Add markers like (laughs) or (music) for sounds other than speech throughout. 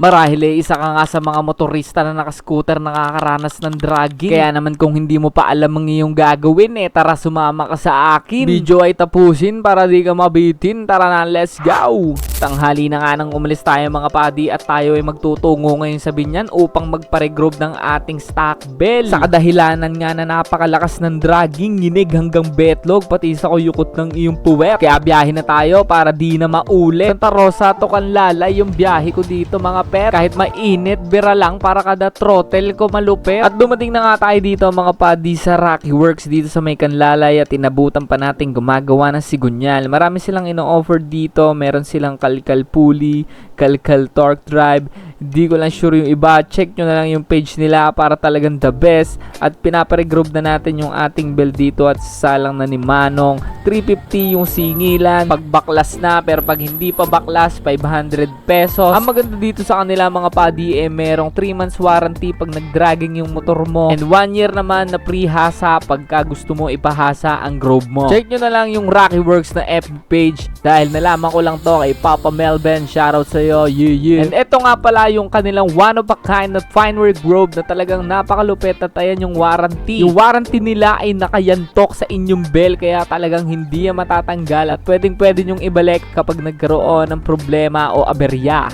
Marahil eh, isa ka nga sa mga motorista na nakascooter nakakaranas ng dragging. Kaya naman kung hindi mo pa alam ang iyong gagawin eh, tara sumama ka sa akin. Video ay tapusin para di ka mabitin. Tara na, let's go! Tanghali na nga nang umalis tayo mga padi at tayo ay magtutungo ngayon sa Binyan upang magparegroup ng ating stock bell. Sa kadahilanan nga na napakalakas ng dragging, nginig hanggang betlog, pati sa kuyukot ng iyong puwet. Kaya biyahe na tayo para di na maulit. Santa Rosa to Canlalay yung biyahe ko dito mga per. Kahit mainit, bira lang para kada throttle ko malupit. At dumating na nga tayo dito mga padi sa Rocky Works dito sa may Canlalay at inabutan pa natin gumagawa ng sigunyal. Marami silang ino-offer dito. Meron silang kalkal pulley, kalkal torque drive. Hindi ko lang sure yung iba. Check nyo na lang yung page nila para talagang the best. At pinaparegroup na natin yung ating bell dito at salang na ni Manong. 350 yung singilan. Pag baklas na pero pag hindi pa baklas 500 pesos. Ang maganda dito sa kanila mga padi eh merong 3 months warranty pag nag-dragging yung motor mo. And 1 year naman na free hasa pagka gusto mo ipahasa ang Grove mo. Check nyo na lang yung Rocky Works na FB page dahil nalaman ko lang to kay Papa Melvin. Shoutout sa'yo. Yeah, yeah. And eto nga pala yung kanilang one of a kind na Finewear Grove na talagang napakalupit at ayan yung warranty. Yung warranty nila ay nakayantok sa inyong bell kaya talagang hindi yan matatanggal at pwedeng pwede nyong ibalik kapag nagkaroon ng problema o aberya.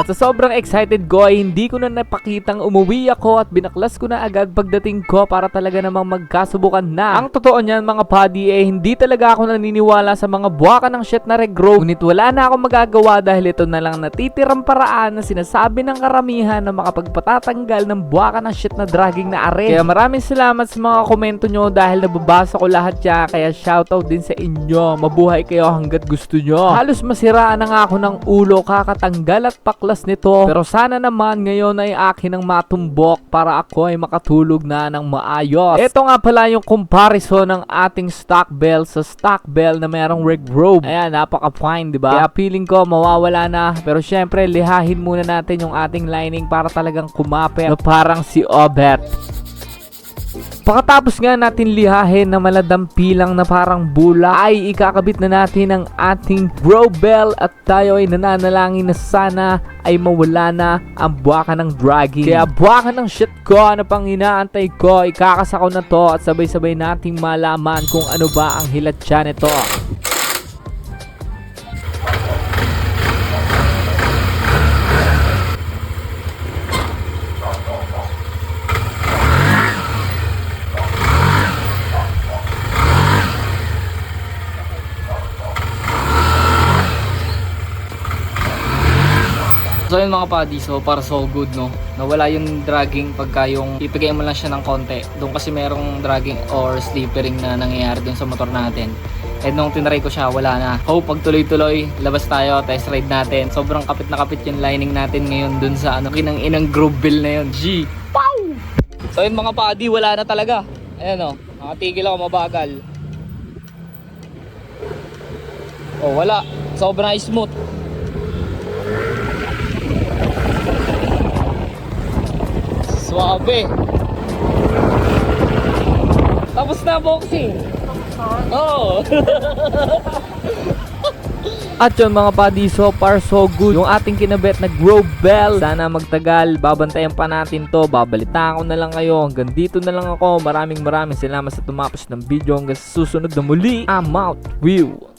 At sa sobrang excited ko ay hindi ko na napakitang umuwi ako at binaklas ko na agad pagdating ko para talaga namang magkasubukan na. Ang totoo niyan mga buddy eh hindi talaga ako naniniwala sa mga buwaka ng shit na regrow. Ngunit wala na akong magagawa dahil ito na lang natitirang paraan na sinasabi ng karamihan na makapagpatatanggal ng buwaka ng shit na dragging na are. Kaya maraming salamat sa mga komento nyo dahil nababasa ko lahat yan. Kaya shoutout din sa inyo. Mabuhay kayo hanggat gusto nyo. Halos masiraan na nga ako ng ulo kakatanggal at paklas nito. Pero sana naman ngayon ay akin ang matumbok para ako ay makatulog na ng maayos. Ito nga pala yung comparison ng ating stock bell sa stock bell na merong rig robe. Ayan, napaka-fine, di ba? Kaya feeling ko mawawala na. Pero syempre, lihahin muna natin yung ating lining para talagang kumapit na parang si Obet. Pagkatapos nga natin lihahin na maladampilang na parang bula ay ikakabit na natin ang ating bro bell at tayo ay nananalangin na sana ay mawala na ang buwaka ng dragging. Kaya buwaka ng shit ko, ano pang inaantay ko, ikakasako na to at sabay-sabay nating malaman kung ano ba ang hilatya nito. So yun mga padi, so para so good no. Nawala yung dragging pagka yung ipigay mo lang siya ng konti. Doon kasi merong dragging or slippering na nangyayari doon sa motor natin. And nung tinry ko siya, wala na. Hope pag tuloy-tuloy, labas tayo, test ride natin. Sobrang kapit na kapit yung lining natin ngayon dun sa ano, kinang inang groove bill na yun. G! Pow! So yun mga padi, wala na talaga. Ayan o, nakatigil ako mabagal. Oh, wala. Sobrang smooth. Suabe. Tapos na boxing. Oo. (laughs) At yun mga buddy, so far so good. Yung ating kinabet na Grove Bell. Sana magtagal. Babantayan pa natin to. Babalitaan ko na lang kayo. Hanggang dito na lang ako. Maraming maraming salamat sa tumapos ng video. Hanggang sa susunod na muli. I'm out. View.